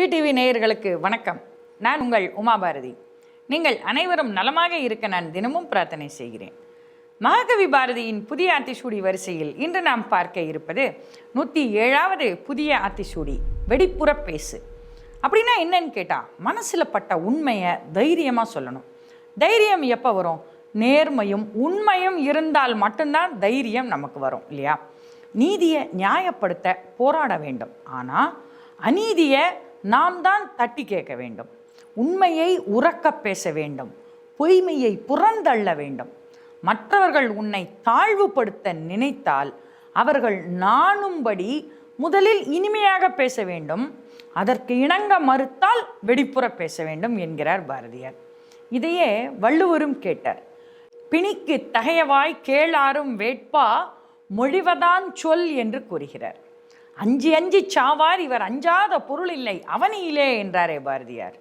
She TV நேயர்களுக்கு வணக்கம். நான் உங்கள் உமாபாரதி. நீங்கள் அனைவரும் நலமாக இருக்க நான் தினமும் பிரார்த்தனை செய்கிறேன். மகாகவி பாரதியின் புதிய ஆத்திசூடி வரிசையில் இன்று நாம் பார்க்க இருப்பது நூற்றி ஏழாவது புதிய ஆத்திசூடி வெடிப்புற பேசு. அப்படின்னா என்னன்னு கேட்டால் மனசில் பட்ட உண்மையை தைரியமாக சொல்லணும். தைரியம் எப்போ வரும்? நேர்மையும் உண்மையும் இருந்தால் மட்டும்தான் தைரியம் நமக்கு வரும் இல்லையா? நீதியை நியாயப்படுத்த போராட வேண்டும். ஆனால் அநீதியை நாம் தான் தட்டி கேட்க வேண்டும். உண்மையை உறக்க பேச வேண்டும். பொய்மையை புறந்தள்ள வேண்டும். மற்றவர்கள் உன்னை தாழ்வுபடுத்த நினைத்தால் அவர்கள் நாணும்படி முதலில் இனிமையாக பேச வேண்டும். அதற்கு இணங்க மறுத்தால் வெடிப்புற பேச வேண்டும் என்கிறார் பாரதியார். இதையே வள்ளுவரும் கேட்டார். பிணிக்கு தகையவாய் கேளாரும் வேட்பா மொழிவதான் சொல் என்று கூறுகிறார். அஞ்சு அஞ்சு சாவார் இவர் அஞ்சாத பொருள் இல்லை. அவனியிலே என்றாரே பாரதியார்.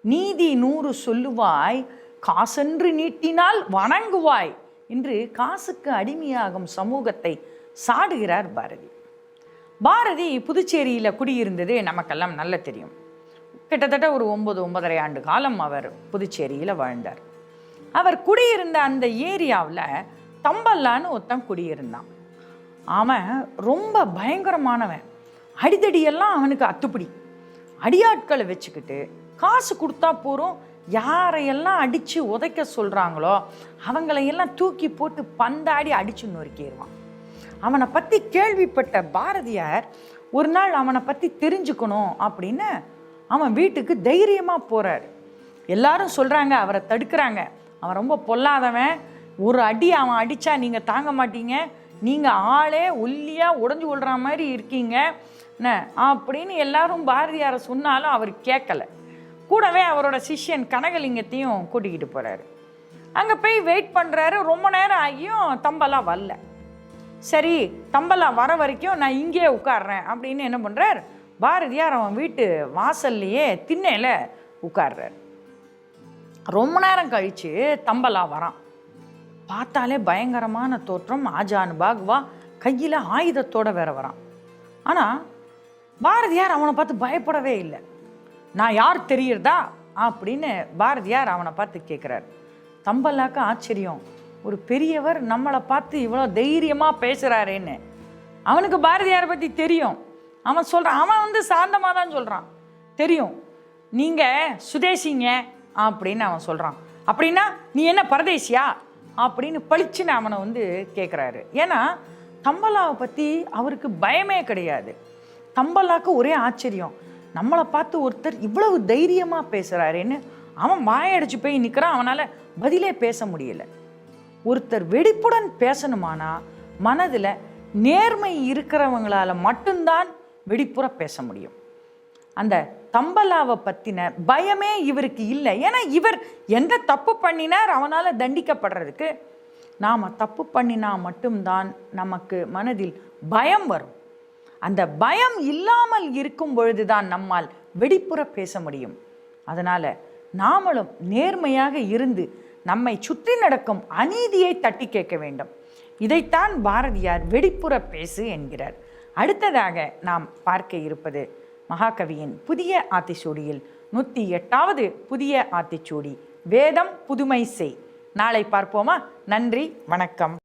நீதி நூறு சொல்லுவாய் காசென்று நீட்டினால் வணங்குவாய் என்று காசுக்கு அடிமையாகும் சமூகத்தை சாடுகிறார் பாரதி. பாரதி புதுச்சேரியில் குடியிருந்தது நமக்கெல்லாம் நல்ல தெரியும். கிட்டத்தட்ட ஒரு ஒன்பது ஒன்பதரை ஆண்டு காலம் அவர் புதுச்சேரியில் வாழ்ந்தார். அவர் குடியிருந்த அந்த ஏரியாவில் தம்பல்லான்னு ஒருத்தன் குடியிருந்தான். அவன் ரொம்ப பயங்கரமானவன். அடிதடியெல்லாம் அவனுக்கு அத்துப்படி. அடியாட்களை வச்சுக்கிட்டு காசு கொடுத்தா போகிறோம் யாரையெல்லாம் அடித்து உதைக்க சொல்கிறாங்களோ அவங்களையெல்லாம் தூக்கி போட்டு பந்தாடி அடித்து நொறுக்கிடுவான். அவனை பற்றி கேள்விப்பட்ட பாரதியார் ஒரு நாள் அவனை பற்றி தெரிஞ்சுக்கணும் அப்படின்னு அவன் வீட்டுக்கு தைரியமாக போகிறார் எல்லாரும் சொல்கிறாங்க அவரை தடுக்கிறாங்க. அவன் ரொம்ப பொல்லாதவன். ஒரு அடி அவன் அடித்தா நீங்கள் தாங்க மாட்டீங்க. நீங்கள் ஆளே ஒல்லியாக உடஞ்சி விழுற மாதிரி இருக்கீங்க. என்ன? அப்படின்னு எல்லாரும் பாரதியாரை சொன்னாலும் அவர் கேட்கல. கூடவே அவரோட சிஷ்யன் கனகலிங்கத்தையும் கூட்டிக்கிட்டு போகிறாரு அங்கே போய் வெயிட் பண்ணுறாரு ரொம்ப நேரம் ஆகியும் தம்பலாம் வரல. சரி தம்பலாம் வர வரைக்கும் நான் இங்கேயே உட்கார்றேன் அப்படின்னு என்ன பண்ணுறார் பாரதியார் அவன் வீட்டு வாசல்லையே திண்ணையில் உட்காடுறார் ரொம்ப நேரம் கழித்து தம்பலா வரான். பார்த்தாலே பயங்கரமான தோற்றம். ஆஜான் பாக்வா கையில் ஆயுதத்தோட வேற வரான். ஆனால் பாரதியார் அவனை பார்த்து பயப்படவே இல்லை. நான் யார் தெரியுறதா? அப்படின்னு பாரதியார் அவனை பார்த்து கேட்குறாரு தம்பல்லாக்க ஆச்சரியம். ஒரு பெரியவர் நம்மளை பார்த்து இவ்வளோ தைரியமாக பேசுகிறாரேன்னு அவனுக்கு பாரதியாரை பற்றி தெரியும். அவன் சொல்கிறான் அவன் வந்து சாந்தமாக தான் சொல்கிறான் தெரியும். நீங்கள் சுதேசிங்க அப்படின்னு அவன் சொல்கிறான் அப்படின்னா நீ என்ன பரதேசியா? அப்படின்னு பளிச்சுன்னு அவனை வந்து கேட்குறாரு ஏன்னா தம்பலாவை பற்றி அவருக்கு பயமே கிடையாது. தம்பலாவுக்கு ஒரே ஆச்சரியம். நம்மளை பார்த்து ஒருத்தர் இவ்வளவு தைரியமாக பேசுகிறாரேன்னு அவன் வாயடிச்சு போய் நிற்கிறான் அவனால் பதிலே பேச முடியல. ஒருத்தர் வெடிப்புடன் பேசணுமானா மனதில் நேர்மை இருக்கிறவங்களால மட்டும்தான் வெடிப்புற பேச முடியும். அந்த தம்பலாவை பற்றின பயமே இவருக்கு இல்லை. ஏன்னா இவர் எந்த தப்பு பண்ணினார் அவனால் தண்டிக்கப்படுறதுக்கு. நாம் தப்பு பண்ணினா மட்டும்தான் நமக்கு மனதில் பயம் வரும். அந்த பயம் இல்லாமல் இருக்கும் பொழுது தான் நம்மால் வெடிப்புற பேச முடியும். அதனால் நாமளும் நேர்மையாக இருந்து நம்மை சுற்றி நடக்கும் அநீதியை தட்டி கேட்க வேண்டும். இதைத்தான் பாரதியார் வெடிப்புற பேசு என்கிறார். அடுத்ததாக நாம் பார்க்க இருப்பது மகாகவியின் புதிய ஆத்திச்சூடியில் நூற்றி எட்டாவது புதிய ஆத்திச்சூடி. வேதம் புதுமை செய். நாளை பார்ப்போமா? நன்றி வணக்கம்.